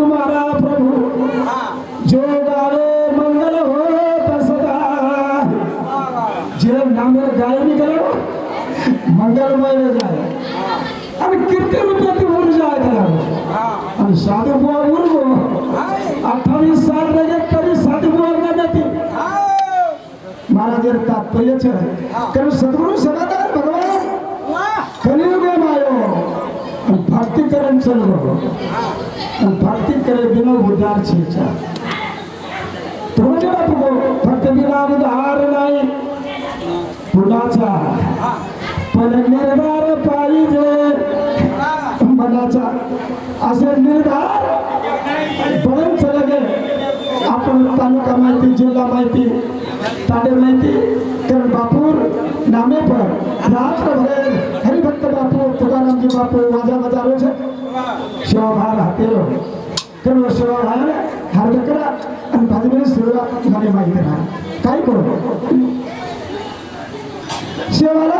तुम्हारा प्रभु. जो गावे मंगल हो सदा. जब नाम गाय निकलो मंगलमय में जाए अरे कीर्तन प्रति ऊर्जा आहे आणि साधू बुवा उर्गो अठ्ठावीस साल रजत तरी साधू बुवा ना जाते महाराज तात्पर्य छे कारण सद्गुरु सदादार भगवान. कलियुग मायो. भक्ती करण चल रहो ભક્તિ કરે બિના ઉદ્ધાર છે ઈચ્છા तुम्ही बापू फक्त बिना उद्धार नाही कुणाचा पण निर्धार पाहिजे मनाचा असे निर्धार बनवून चला गे आपण तालुका माहिती जिल्हा माहिती ताडे माहिती कारण बापूर नामे पर रात्रभर हरिभक्त बापू तुकारामजी बापू माझा माझा रोज शिवभार हातेलो कारण सेवा शिवभार हार्द करा आणि भजने सेवा मला माहिती राहा काय करू? सेवाला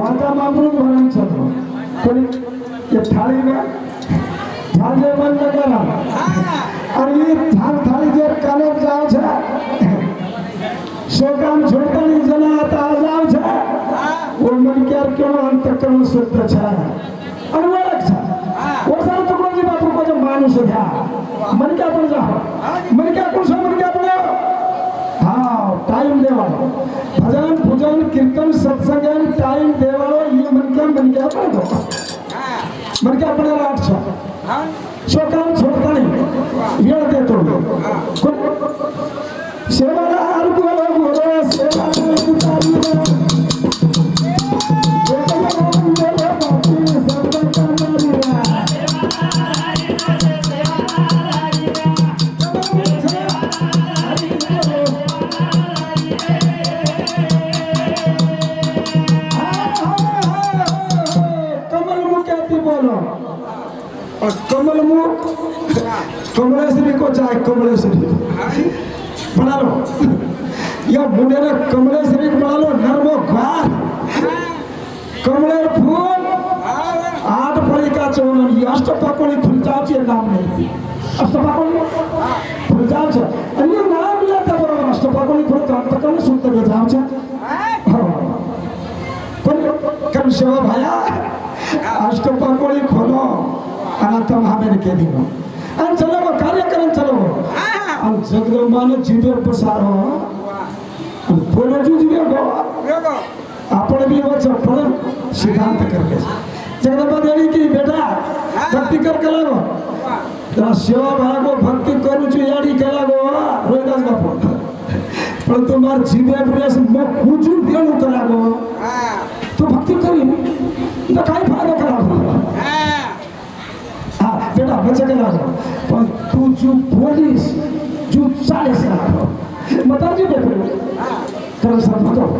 వంద మామూలు భరించదు కొన్ని థాళీగా థాళీ బంద కరా और ये थार थाली जर काले जाओ छे शोकाम छोड़ता नहीं जना आता जाओ छे वो मन के यार क्यों हम तक कम सुत छे और वो रख छे वो सब टुकड़ो जी बात को जो मानुष है मन क्या पर जाओ मन क्या कुछ मन क्या વાળો ભજન પૂજન કીર્તન સત્સંગ ટાઈમ દેવાળો એ મને કેમ બની ગયા? પણ તો. મને કે આપણે રાઠ છો. છોકરાઓ છોડતા નહીં. વેળ દેતો સેવા कमलेश्वरी को चाहे कमलेश्वरी बना लो या मुंडे ने कमलेश्वरी को बना लो नर्मो घार कमलेर फूल आठ फळी का चवणन ही अष्टपाकोळी फुलचावचे नाम नाही अष्टपाकोळी फुलचावचे आणि हे नाम लेता बरोबर अष्टपाकोळी फुलचाव तर कमी सुद्धा घेजावचे हो पण कारण शिवा भाया अष्टपाकोळी खोलो आणि आता महामेने केली हो आणि चलो मग कार्यक्रम चलो हो हो. आणि जगदंबाने प्रसार पसारो आणि पोलो जुजवे गो हो. आपण भी वो चप्पल सिद्धांत कर करके जगदम्बा देवी की बेटा भक्ति कर के गो तेरा सेवा भागो भक्ति करू छु याडी के लगो रोहिदास बापू. पण तुम्हार जीवे प्रेस मग कुजू देणू के गो तू भक्ति करी तो काय फायदा करा हा बेटा बच्चा के लगो पण जो पोलीस जो चालीस लागो मता जी बेपरे तर सब बताओ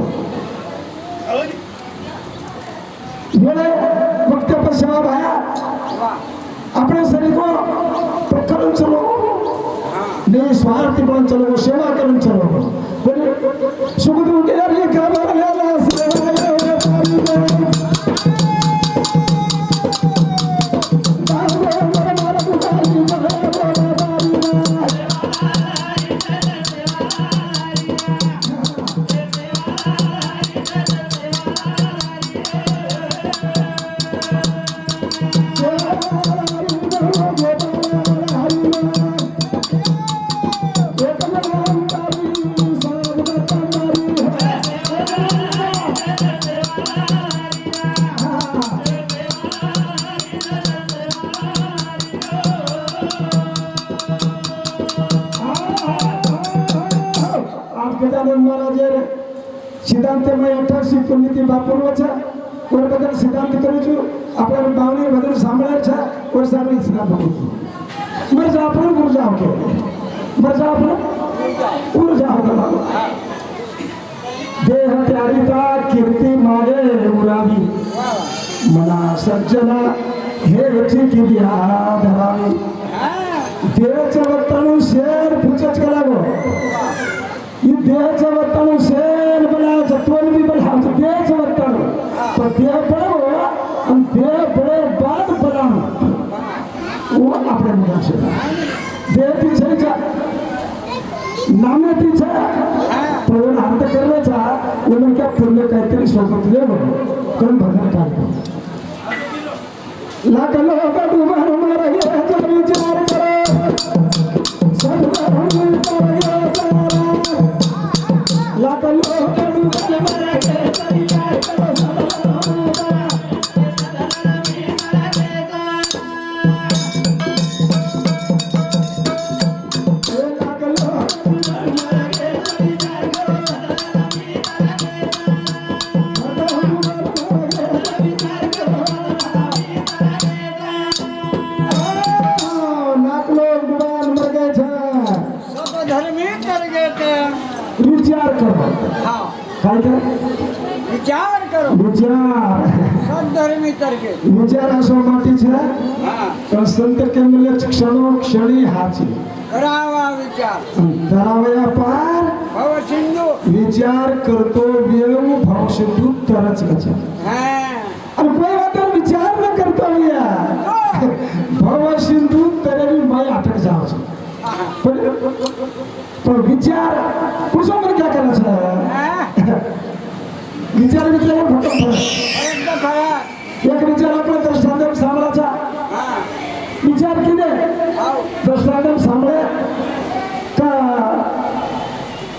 सेवा भाया अपने शरीर को प्रकरण चलो. निस्वार्थी पण चलो सेवा करून चलो. কেদারনাথ মহারাজের সিদ্ধান্তে মই અઠાસી પુનીતિ વાપરવો છે કોઈ બધા સિદ્ધાંત કરું છું આપણે બાવની બધું સાંભળે છે કોઈ સામે સાંભળું મરજા આપણું ગુરજા કે મરજા આપણું ગુરજા देह त्यारिता कीर्ती माझे उरावी मना सज्जना हे व्यक्ती किती हा धरावी देहाच्या वत्तानं शेर पुचच करावं ही देहाच्या वत्तानं शेर बला जत्वन बी बला आमचं देहाच्या वत्तानं पण देह पडावं आणि देह पडे बाद पडावं वो आपल्या मुलाचे देह तिच्या नामे तिच्या पुण्य काहीतरी सोबत म्हणून करून भगत काढतो लाख लोक डुबान विचार करो। हाँ. काय कर विचार करो. विचार. सद्धर्मी तर्के विचार असो माटी छे हां. पण संत के मिले क्षणो क्षणी हाची. करावा विचार. करावया पार भव सिंधू. विचार करतो वेळ भव सिंधू तरच कचा हां. आणि कोई वाटर विचार न करता भैया हो. भव सिंधू तरी मी अटक जाऊ पण पण विचार कुछ विचार विचार फक्त एक विचार आपण दृष्टांत सांभाळाचा विचार केले दृष्टांत सांभाळ का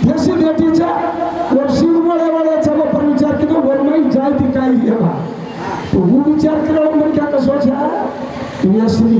देशी भेटीच्या वर्षी वळे वळ्याचा आपण विचार केलो वरमाई जाय ती काय येवा तू विचार केला म्हणजे कसं तुम्ही असली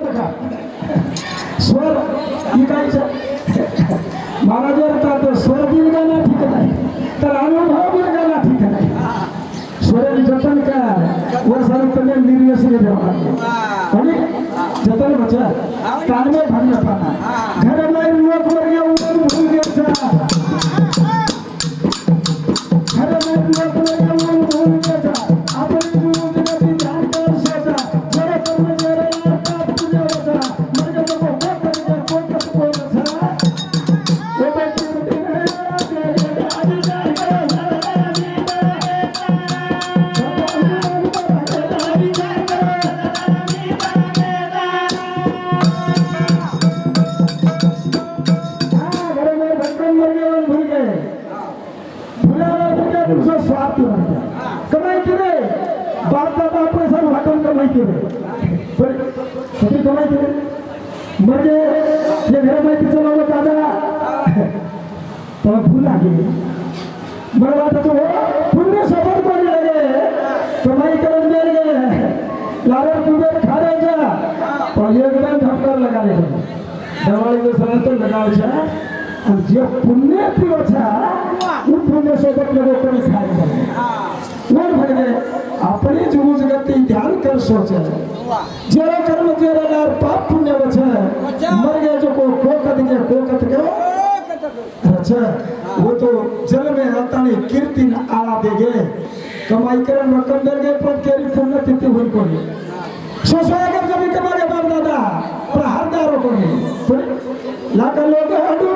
स्वर जतन रखा स्वर इकायचं महाराज तर स्वर बिल ठीक नाही. तर अनुभव बिल ठीक नाही. स्वर जतन का व सर्व निर्यसनी ठेवा હા जतन बचा कानवे भरण्या पाना घर नाही लोक वर्ग कधी कमाई म्हणजे जे घर माहिती चालवलं दादा. तेव्हा फुल आले मला वाटत हो पुण्य सोबत कोणी लगे कमाई करून गेले गेले लावर कुबेर खाण्याचा. पण एकदम धक्का लगाले दवाळीचं सरळ लगावच्या आणि जे पुण्य पिवच्या पुण्य सोबत लोक कोणी खायचं. હા वर भगले अपनी जुगु जगती ध्यान कर सोचे વાહ जेरा कर्म तेरा लार पाप पुण्य बचे मर गए जो को कोकत के कोकत के ઓ કતક अच्छा वो तो जल में रहता नहीं कीर्ति न आला देगे कमाई करन रकम दे गए पर केरी पुण्य तिथि हुई कोनी सो सो अगर कभी कमा के बाप दादा पर हर दारो कोनी लाख लोग हडू